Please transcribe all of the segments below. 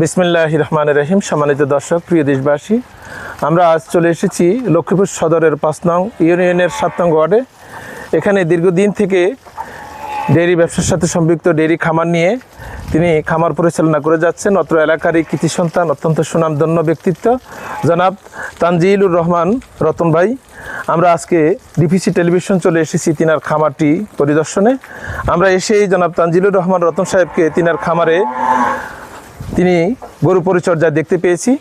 বিসমিল্লাহ রহমান রহিম, সম্মানিত দর্শক, প্রিয় দেশবাসী, আমরা আজ চলে এসেছি লক্ষ্মীপুর সদরের পাঁচ নং ইউনিয়নের সাত নং ওয়ার্ডে। এখানে দীর্ঘদিন থেকে ডেয়ারি ব্যবসার সাথে সম্পৃক্ত ডেয়ারি খামার নিয়ে তিনি খামার পরিচালনা করে যাচ্ছেন। অত্র এলাকারই কৃতি সন্তান অত্যন্ত সুনামধন্য ব্যক্তিত্ব। জনাব তানজিলুর রহমান রতন ভাই আমরা আজকে ডিপিসি টেলিভিশন চলে এসেছি তিনার খামারটি পরিদর্শনে। আমরা এসেই জনাব তানজিলুর রহমান রতন সাহেবকে তিনার খামারে তিনি গরু পরিচর্যা দেখতে পেয়েছি।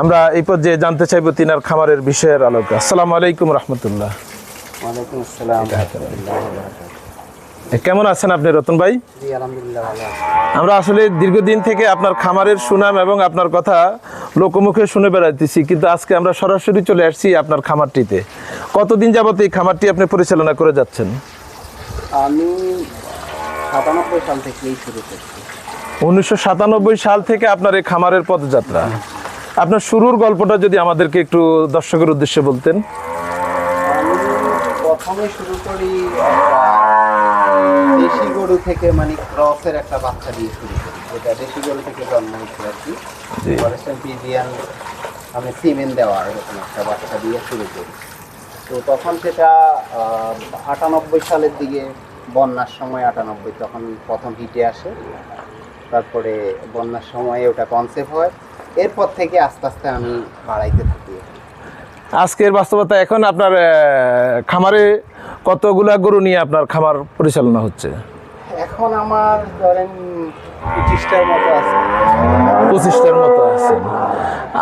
আমরা এই পর্যায়ে জানতে চাইব তিনার খামারের বিষয়ের আলোকে। আসসালামু আলাইকুম রহমতুল্লাহ। কেমন আছেন আপনি রতন ভাই? আমরা আসলে দীর্ঘদিন থেকে আপনার খামারের সুনাম এবং আপনার কথা লোকমুখে শুনে বেড়াইতেছি কিন্তু আজকে আমরা সরাসরি চলে আসছি আপনার খামারটিতে। কতদিন যাবত এই খামারটি আপনি পরিচালনা করে যাচ্ছেন? আমি সাতানব্বই সাল থেকেই শুরু করছি। উনিশশো সাতানব্বই সাল থেকে আপনার এই খামারের পদযাত্রা। আপনার শুরুর গল্পটা যদি আমাদেরকে একটু দর্শকের উদ্দেশ্যে বলতেন। প্রথমে শুরু করি দেশি গরু থেকে মানে ক্রসের একটা বাচ্চা দিয়ে শুরু করি। যেটা দেশি গরু থেকে জন্ম হয়েছে আর কি। আমি সিমেন্ট দেওয়া এরকম একটা বাচ্চা দিয়ে শুরু করি। তো তখন সেটা আটানব্বই সালের দিকে, বন্যার সময় আটানব্বই, তখন প্রথম হিটে আসে। তারপরে বন্যার সময় ওটা কনসেপ্ট হয়। এরপর থেকে আস্তে আস্তে আমি বাড়াইতে থাকি। আজকের বাস্তবতা এখন আপনার খামারে কতগুলা গরু নিয়ে আপনার খামার পরিচালনা হচ্ছে? এখন আমার ধরেন পঁচিশটার মতো আছে। পঁচিশটার মতো আছে।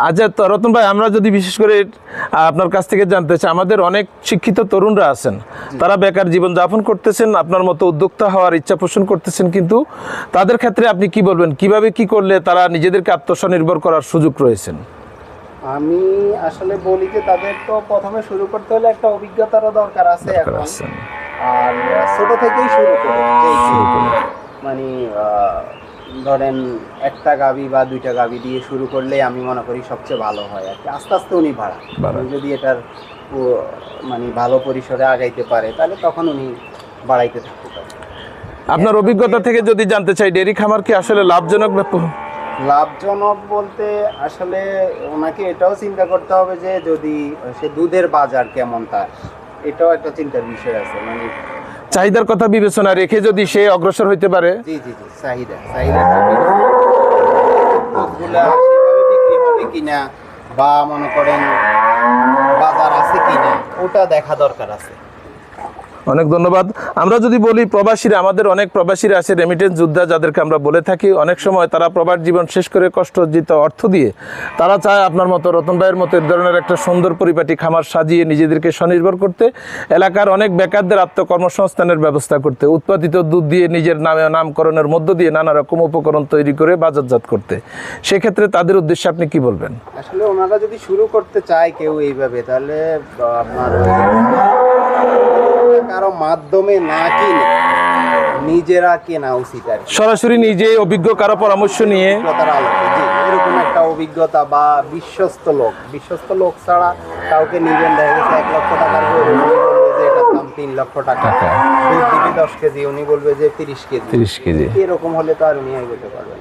আচ্ছা তো রতন ভাই আমরা যদি বিশেষ করে আপনার কাছ থেকে জানতে চাই আমাদের অনেক শিক্ষিত তরুণরা আছেন। তারা বেকার জীবন যাপন করতেছেন আপনার মতো উদ্যোক্তা হওয়ার ইচ্ছা পোষণ করতেছেন কিন্তু তাদের ক্ষেত্রে আপনি কি বলবেন? কীভাবে কি করলে তারা নিজেদেরকে আত্মস্বনির্ভর করার সুযোগ রয়েছেন? আমি আসলে বলি যে তাদের তো প্রথমে শুরু করতে হলে একটা অভিজ্ঞতারও দরকার আছে এখন। আর ছোট থেকেই শুরু করে। শুরু করে। মানে ধরেন একটা গাবি বা দুইটা গাবি দিয়ে শুরু করলে আমি মনে করি সবচেয়ে ভালো হয় আর কি। আস্তে আস্তে উনি ভাড়া। যদি এটার মানে ভালো পরিসরে আগাইতে পারে তাহলে তখন উনি বাড়াইতে থাকতে পারে। আপনার অভিজ্ঞতা থেকে যদি জানতে চাই ডেরি খামার কি আসলে লাভজনক ব্যাপার লাভজনক বলতে আসলে ওনাকে এটাও চিন্তা করতে হবে যে যদি সে দুধের বাজার কেমন তার। এটাও একটা চিন্তার বিষয় আছে মানে চাহিদার কথা বিবেচনা রেখে যদি সে অগ্রসর হইতে পারে? জি জি জি চাহিদা চাহিদা বিক্রি হবে কিনা বা মনে করেন বাজার আছে কিনা ওটা দেখা দরকার আছে। অনেক ধন্যবাদ। আমরা যদি বলি প্রবাসীরা, আমাদের অনেক প্রবাসীরা আছে রেমিটেন্স যোদ্ধা যাদেরকে আমরা বলে থাকি। অনেক সময় তারা প্রবাস জীবন শেষ করে কষ্ট অর্জিত অর্থ দিয়ে তারা চায় আপনার মতো, রতন ভাইয়ের মতো এই ধরনের একটা সুন্দর পরিপাটি খামার সাজিয়ে নিজেদেরকে স্বনির্ভর করতে, এলাকার অনেক বেকারদের আত্মকর্মসংস্থানের ব্যবস্থা করতে, উৎপাদিত দুধ দিয়ে নিজের নামে নামকরণের মধ্য দিয়ে নানা রকম উপকরণ তৈরি করে বাজারজাত করতে। সেক্ষেত্রে তাদের উদ্দেশ্যে আপনি কি বলবেন? আসলে ওনারা যদি শুরু করতে চায় কেউ এইভাবে, তাহলে আপনার মাধ্যমে না কিনে নিজেরা কেনা উচিত আর সরাসরি নিজে অভিজ্ঞ কারও পরামর্শ নিয়ে। এরকম একটা অভিজ্ঞতা বা বিশ্বস্ত লোক বিশ্বস্ত লোক ছাড়া কাউকে নিবেন দেখা গেছে এক লক্ষ টাকার দাম তিন লক্ষ টাকা। দুধ দিবি দশ কেজি উনি বলবে যে তিরিশ কেজি। 30 কেজি। এরকম হলে তো আর উনি এগোতে পারবেন।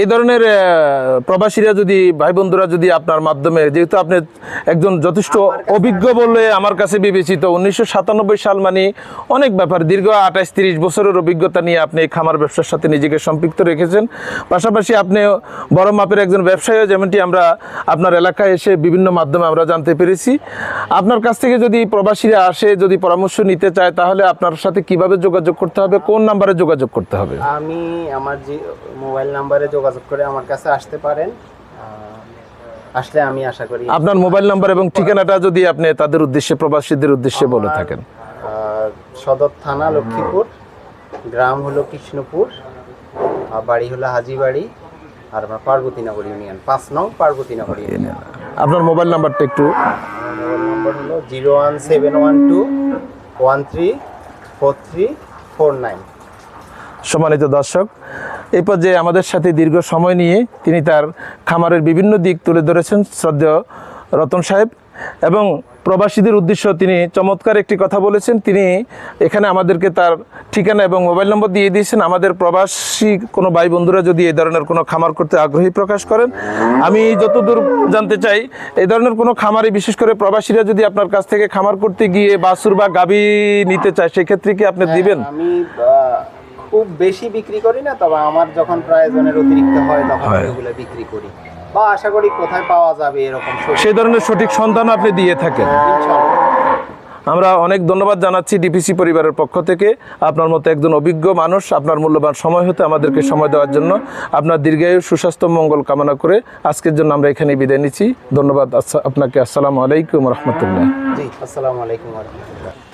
এই ধরনের প্রবাসীরা যদি ভাই বন্ধুরা যদি আপনার মাধ্যমে যেহেতু আপনি একজন যথেষ্ট অভিজ্ঞ বলে আমার কাছে বিবেচিত উনিশশো সাতানব্বই সাল মানে অনেক ব্যাপার দীর্ঘ আঠাশ তিরিশ বছরের অভিজ্ঞতা নিয়ে আপনি এই খামার ব্যবসার সাথে নিজেকে সম্পৃক্ত রেখেছেন। পাশাপাশি আপনি বড় মাপের একজন ব্যবসায়ীও যেমনটি আমরা আপনার এলাকায় এসে বিভিন্ন মাধ্যমে আমরা জানতে পেরেছি। আপনার কাছ থেকে যদি প্রবাসীরা আসে যদি পরামর্শ নিতে চায় তাহলে আপনার সাথে কীভাবে যোগাযোগ করতে হবে কোন নাম্বারে যোগাযোগ করতে হবে? আমি আমার যে মোবাইল নাম্বারে যোগাযোগ করে আমার কাছে আসতে পারেন। আসলে আমি আশা করি আপনার মোবাইল নাম্বার এবং ঠিকানাটা যদি আপনি তাদের উদ্দেশ্যে প্রবাসীদের উদ্দেশ্যে বলে থাকেন। সদর থানা লক্ষ্মীপুর গ্রাম হলো কৃষ্ণপুর আর বাড়ি হলো হাজিবাড়ি আর আমার পার্বতীনগর ইউনিয়ন পাঁচ নং পার্বতীনগর ইউনিয়ন। আপনার মোবাইল নাম্বারটা একটু মোবাইল নম্বর হলো zero one seven one two one three four three four nine. সম্মানিত দর্শক এই পর্যায়ে আমাদের সাথে দীর্ঘ সময় নিয়ে তিনি তার খামারের বিভিন্ন দিক তুলে ধরেছেন শ্রদ্ধেয় রতন সাহেব এবং প্রবাসীদের উদ্দেশ্য তিনি চমৎকার একটি কথা বলেছেন। তিনি এখানে আমাদেরকে তার ঠিকানা এবং মোবাইল নম্বর দিয়ে দিয়েছেন। আমাদের প্রবাসী কোনো ভাই বন্ধুরা যদি এই ধরনের কোনো খামার করতে আগ্রহী প্রকাশ করেন আমি যতদূর জানতে চাই এই ধরনের কোনো খামারে বিশেষ করে প্রবাসীরা যদি আপনার কাছ থেকে খামার করতে গিয়ে বাসুর বা গাভী নিতে চায় সেক্ষেত্রে কি আপনি দিবেন? আমি আহ, খুব বেশি বিক্রি করি না তবে আমার যখন প্রয়োজনের অতিরিক্ত হয় তখন এগুলো বিক্রি করি। বা আশা করি কোথায় পাওয়া যাবে এরকম সেই ধরনের সঠিক সন্ধান আপনি দিয়ে থাকেন। আমরা অনেক ধন্যবাদ জানাচ্ছি ডিপিসি পরিবারের পক্ষ থেকে। আপনার মতো একজন অভিজ্ঞ মানুষ আপনার মূল্যবান সময় হতে আমাদেরকে সময় দেওয়ার জন্য। আপনার দীর্ঘায়ু সুস্বাস্থ্য মঙ্গল কামনা করে আজকের জন্য আমরা এখানে বিদায় নিচ্ছি। ধন্যবাদ। আচ্ছা, আপনাকে আসসালামু আলাইকুম রহমতুল্লাহ। জি আসসালামু আলাইকুম রাহমাতুল্লাহ।